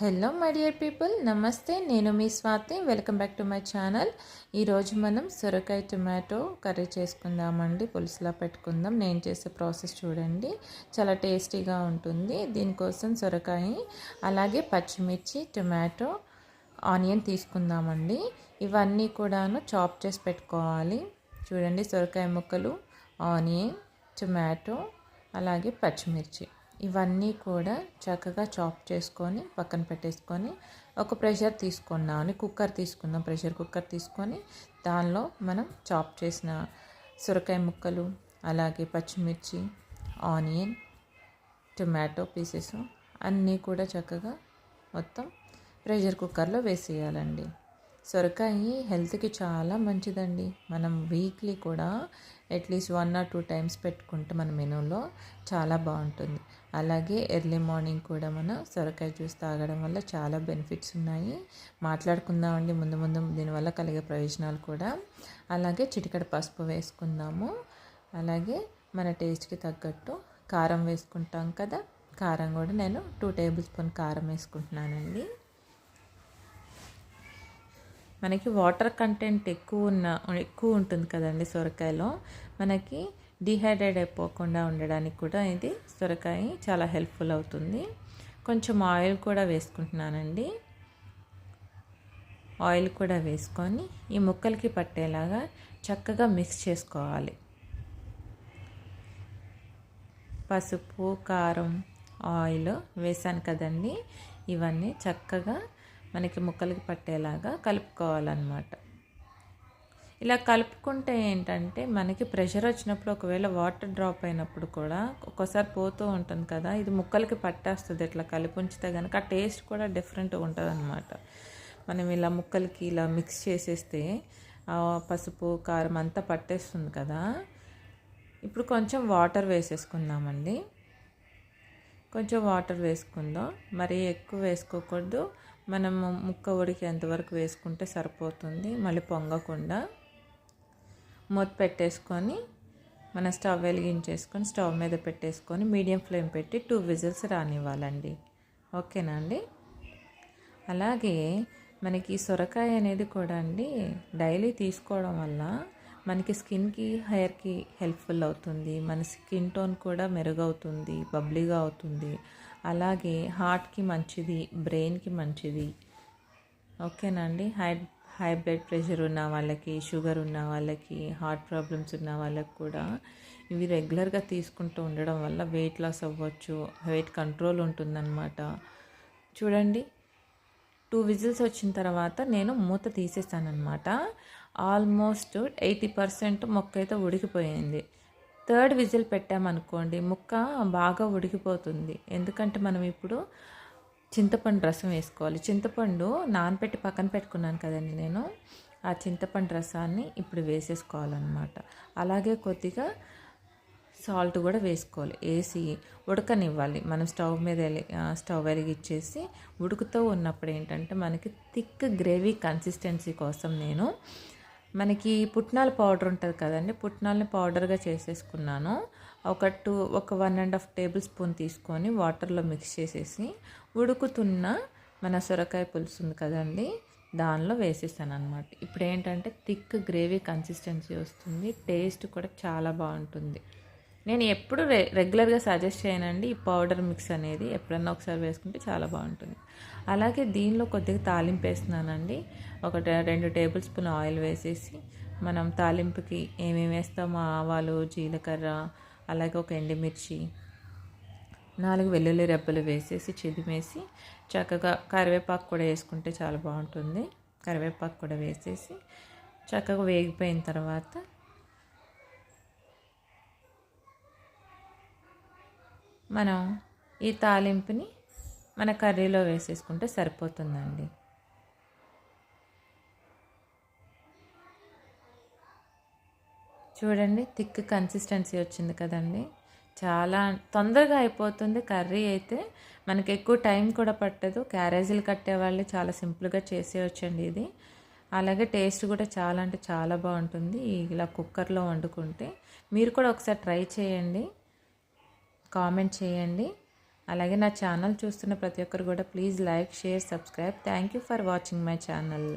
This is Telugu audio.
హలో మై డియర్ పీపుల్ నమస్తే నేను మీ Swathi. Welcome back to my channel ఈరోజు మనం సొరకాయ టొమాటో కర్రీ చేసుకుందామండి. పులుసులా పెట్టుకుందాం. నేను చేసే ప్రాసెస్ చూడండి. చాలా టేస్టీగా ఉంటుంది. దీనికోసం సొరకాయ అలాగే పచ్చిమిర్చి టొమాటో ఆనియన్ తీసుకుందామండి. ఇవన్నీ కూడాను చాప్ చేసి పెట్టుకోవాలి. చూడండి సొరకాయ ముక్కలు ఆనియన్ టొమాటో అలాగే పచ్చిమిర్చి. ఇవన్నీ కూడా చక్కగా చాప్ చేసుకొని పక్కన పెట్టేసుకొని ఒక ప్రెషర్ తీసుకున్నామని కుక్కర్ తీసుకున్నాం ప్రెషర్ కుక్కర్ తీసుకొని దానిలో మనం చాప్ చేసిన సొరకాయ ముక్కలు అలాగే పచ్చిమిర్చి ఆనియన్ టొమాటో పీసెస్ అన్నీ కూడా చక్కగా మొత్తం ప్రెషర్ కుక్కర్లో వేసేయాలండి. సొరకాయ హెల్త్కి చాలా మంచిదండి. మనం వీక్లీ కూడా at least one or two times పెట్టుకుంటే మన మెనూలో చాలా బాగుంటుంది. అలాగే ఎర్లీ మార్నింగ్ కూడా మనం సొరకాయ జ్యూస్ తాగడం వల్ల చాలా బెనిఫిట్స్ ఉన్నాయి. మాట్లాడుకుందామండి. ముందు ముందు దీనివల్ల కలిగే ప్రయోజనాలు కూడా. అలాగే చిటికడ పసుపు వేసుకుందాము. అలాగే మన టేస్ట్కి తగ్గట్టు కారం వేసుకుంటాం కదా. కారం కూడా నేను టూ టేబుల్ స్పూన్ కారం వేసుకుంటున్నానండి. మనకి వాటర్ కంటెంట్ ఎక్కువ ఉన్న ఎక్కువ ఉంటుంది కదండి సొరకాయలో. మనకి డిహైడ్రేట్ అయిపోకుండా ఉండడానికి కూడా ఇది సొరకాయ చాలా హెల్ప్ఫుల్ అవుతుంది. కొంచెం ఆయిల్ కూడా వేసుకుంటున్నానండి. ఆయిల్ కూడా వేసుకొని ఈ ముక్కలకి పట్టేలాగా చక్కగా మిక్స్ చేసుకోవాలి. పసుపు కారం ఆయిల్ వేసాను కదండి. ఇవన్నీ చక్కగా మనకి ముక్కలకి పట్టేలాగా కలుపుకోవాలన్నమాట. ఇలా కలుపుకుంటే ఏంటంటే మనకి ప్రెషర్ వచ్చినప్పుడు ఒకవేళ వాటర్ డ్రాప్ అయినప్పుడు కూడా ఒక్కోసారి పోతూ ఉంటుంది కదా ఇది ముక్కలకి పట్టేస్తుంది. ఇట్లా కలిపి ఉంచితే కనుక ఆ టేస్ట్ కూడా డిఫరెంట్గా ఉంటుంది అనమాట మనం ఇలా ముక్కలకి ఇలా మిక్స్ చేసేస్తే పసుపు కారం అంతా పట్టేస్తుంది కదా. ఇప్పుడు కొంచెం వాటర్ వేసేసుకుందామండి. కొంచెం వాటర్ వేసుకుందాం. మరీ ఎక్కువ వేసుకోకూడదు. మనము ముక్క ఉడికేంతవరకు వేసుకుంటే సరిపోతుంది. మళ్ళీ పొంగకుండా మూత పెట్టేసుకొని మన స్టవ్ వెలిగించేసుకొని స్టవ్ మీద పెట్టేసుకొని మీడియం ఫ్లేమ్ పెట్టి టూ విజిల్స్ రానివ్వాలండి. ఓకేనా అండి? అలాగే మనకి సొరకాయ అనేది కూడా అండి డైలీ తీసుకోవడం వల్ల మనకి స్కిన్కి హెయిర్కి హెల్ప్ఫుల్ అవుతుంది. మన స్కిన్ టోన్ కూడా మెరుగవుతుంది బబ్లీగా అవుతుంది. అలాగే హార్ట్కి మంచిది బ్రెయిన్కి మంచిది. ఓకేనండి హై హై బ్లడ్ ప్రెషర్ ఉన్న వాళ్ళకి షుగర్ ఉన్న వాళ్ళకి హార్ట్ ప్రాబ్లమ్స్ ఉన్న వాళ్ళకి కూడా ఇవి రెగ్యులర్గా తీసుకుంటూ ఉండడం వల్ల వెయిట్ లాస్ అవ్వచ్చు వెయిట్ కంట్రోల్ ఉంటుందన్నమాట. చూడండి. టూ విజిల్స్ వచ్చిన తర్వాత నేను మూత తీసేసానమాట ఆల్మోస్ట్ ఎయిటీ పర్సెంట్ మొక్క అయితే ఉడికిపోయింది. థర్డ్ విజిల్ పెట్టామనుకోండి ముక్క బాగా ఉడికిపోతుంది. ఎందుకంటే మనం ఇప్పుడు చింతపండు రసం వేసుకోవాలి. చింతపండు నానపెట్టి పక్కన పెట్టుకున్నాను కదండి నేను. ఆ చింతపండు రసాన్ని ఇప్పుడు వేసేసుకోవాలన్నమాట. అలాగే కొద్దిగా సాల్ట్ కూడా వేసుకోవాలి. వేసి ఉడకనివ్వాలి. మనం స్టవ్ మీద స్టవ్ వెలిగిచ్చేసి ఉడుకుతూ ఉన్నప్పుడు ఏంటంటే మనకి థిక్ గ్రేవీ కన్సిస్టెన్సీ కోసం నేను మనకి పుట్నాల పౌడర్ ఉంటుంది కదండి పుట్నాలని పౌడర్గా చేసేసుకున్నాను. ఒక టూ ఒక one and half tablespoon తీసుకొని వాటర్లో మిక్స్ చేసేసి ఉడుకుతున్న మన సొరకాయ పులుసు ఉంది కదండి దానిలో వేసేసాను అనమాట ఇప్పుడు ఏంటంటే థిక్ గ్రేవీ కన్సిస్టెన్సీ వస్తుంది టేస్ట్ కూడా చాలా బాగుంటుంది. నేను ఎప్పుడు రె రెగ్యులర్గా సజెస్ట్ చేయనండి ఈ పౌడర్ మిక్స్ అనేది. ఎప్పుడన్నా ఒకసారి వేసుకుంటే చాలా బాగుంటుంది. అలాగే దీనిలో కొద్దిగా తాలింపు వేస్తున్నానండి. ఒక రెండు టేబుల్ స్పూన్ ఆయిల్ వేసేసి మనం తాలింపుకి ఏమేమి వేస్తామో ఆవాలు జీలకర్ర అలాగే ఒక ఎండుమిర్చి నాలుగు వెల్లుల్లి రెబ్బలు వేసేసి చిదిమేసి చక్కగా కరివేపాకు కూడా వేసుకుంటే చాలా బాగుంటుంది. కరివేపాకు కూడా వేసేసి చక్కగా వేగిపోయిన తర్వాత మనం ఈ తాలింపుని మన కర్రీలో వేసేసుకుంటే సరిపోతుందండి. చూడండి థిక్ కన్సిస్టెన్సీ వచ్చింది కదండి. చాలా తొందరగా అయిపోతుంది కర్రీ అయితే. మనకి ఎక్కువ టైం కూడా పట్టదు. క్యారేజీలు కట్టేవాళ్ళు చాలా సింపుల్గా చేసేయచ్చండి ఇది. అలాగే టేస్ట్ కూడా చాలా అంటే చాలా బాగుంటుంది. ఇలా కుక్కర్లో వండుకుంటే మీరు కూడా ఒకసారి ట్రై చేయండి. కామెంట్ చేయండి. అలాగే నా ఛానల్ చూస్తున్న ప్రతి ఒక్కరు కూడా please like share subscribe. Thank you for watching my channel.